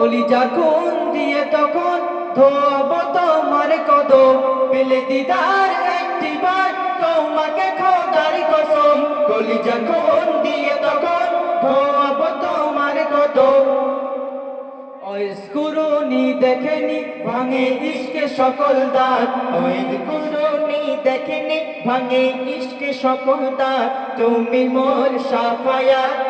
কলিজা কোন দিয়ে তখন ধোয়াব তোমার কদম। পেলে দিদার একটিবার তোমাকে খোদার কসম। কলিজা কোন দিয়ে তখন ধোয়াব তোমার কদম। অস্কুরুনি দেখেনি, ভাঙে ইশকে সকল দাঁত। অস্কুরুনি দেখেনি, ভাঙে ইশকে সকল দাঁত। তুমি মোর সাফায়াত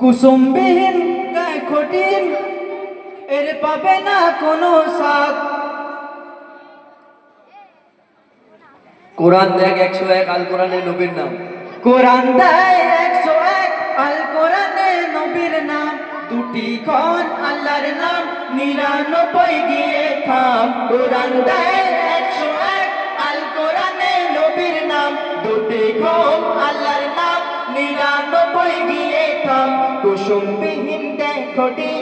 কুসুমবিহীন গায়ে কঠিন। এর পাবে না কোনো সাথ কোরআন দেখ একশো এক আল কোরআনে নবীর নাম। কোরআন দেয় একশো এক আল কোরআনে নবীর নাম। দুটি খন আল্লাহর নাম নিরানব্বই গিয়ে থাম। কোরআন দেয় একশো এক আল কোরআনে নবীর নাম। দুটি খন আল্লাহর নাম নিরানব্বই গিয়ে থাম। কুসুমবিহীন দেখটি,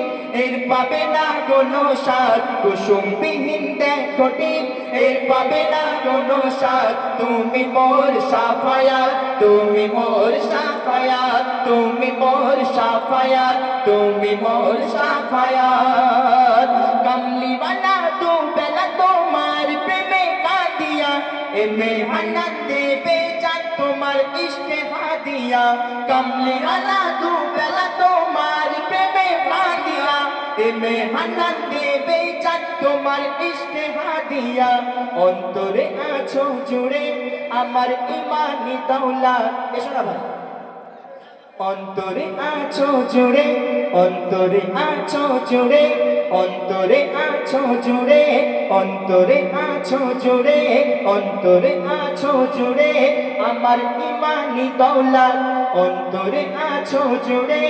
এর পাবে না কোনো সাথ কুসুমবিহীন দেখটি, এর পাবে না কোনো সাথ তুমি মোর সাফায়াত, তুমি মোর সাফায়াত, তুমি মোর সাফায়াত, তুমি মোর সাফায়াত। কমলি বানা তোমার প্রেমে কাঁদিয়া এ মেহনত দেবে চান তোমার ইশকে হাদিয়া, কমলি আলা তু বেলা তোমার প্রেমে কাঁদিয়া এ মেহনত দেবে চাঁদ তোমার ইশকে হাদিয়া। অন্তরে আছো জুড়ে আমার ইমানি দৌলা এসো না ভাই অন্তরে আছো জুড়ে অন্তরে আছো জুড়ে অন্তরে আছো জুড়ে অন্তরে আছো জুড়ে অন্তরে আছো জুড়ে আমার ইমানি দৌলত, অন্তরে আছো জুড়ে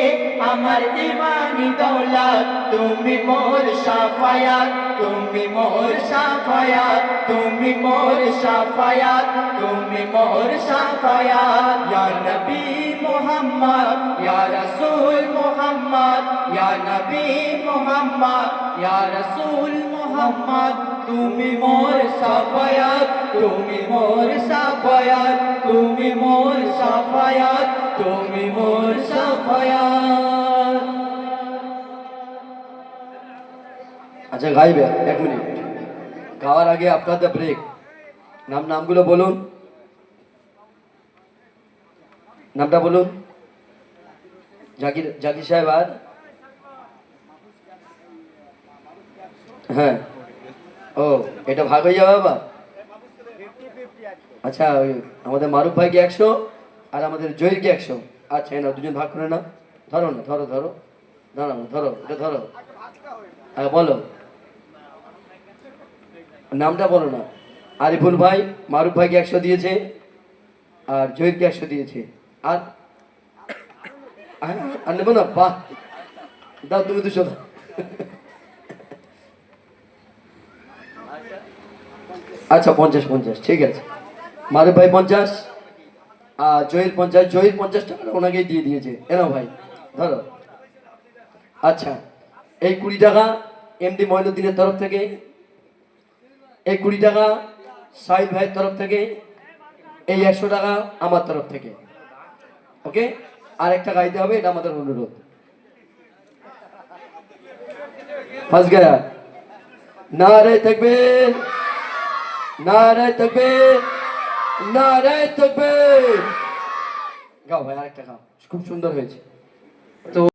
আমার ইমানি দৌলত, তুমি মোর সাফায়াত, তুমি মোর সাফায়াত, তুমি মোর সাফায়াত, তুমি মোর সাফায়াত, ইয়া নবী। মোহাম্মদ ইয়া রাসূল মোহাম্মদ ইয়া নবী মোহাম্মদ ইয়া রাসূল মোহাম্মদ তুমি মোর সাফায়াত, তুমি মোর সাফায়াত, তুমি মোর সাফায়াত, তুমি মোর সাফায়াত। আচ্ছা গাইবে, এক মিনিট। গাওয়ার আগে আপনাদের ব্রেক নাম, নামগুলো বলুন। নামটা বলুন। জাকির জাকির সাহেব আর? হ্যাঁ। ও, এটা ভাগ হয়ে যাবে বাবা? আচ্ছা ওই আমাদের মারুফ ভাইকে একশো? আর আমাদের জয়ীরকে একশো? আচ্ছা না দুজন ভাগ করে নাও। ধরো না, ধরো ধরো। ধরো ধরো, এটা ধরো। হ্যাঁ বলো। নামটা বলো না। আরিফুল ভাই, মারুফ ভাইকে একশো দিয়েছে? আর জহিরকে একশো দিয়েছে? আর আর- নেব না, বাহ। দাও, তুমি দুশো দাও। আচ্ছা পঞ্চাশ পঞ্চাশ, ঠিক আছে। মারুফ ভাই পঞ্চাশ, আর জহির পঞ্চাশ জহির পঞ্চাশ টাকা ওনাকেই দিয়ে দিয়েছে। এনো ভাই, ধরো। আচ্ছা এই কুড়ি টাকা এমডি মহিনুদ্দিনের তরফ থেকে, এই কুড়ি টাকা সাহিদ ভাইয়ের তরফ থেকে, এই একশো টাকা আমার তরফ থেকে, ওকে? আর একটা গাইতে হবে, এটা আমাদের অনুরোধ। ফাঁস গয়া। থাকবে না রে থাকবে না রে থাকবে। গাও ভাই, আরেকটা গাও। খুব সুন্দর হয়েছে। তো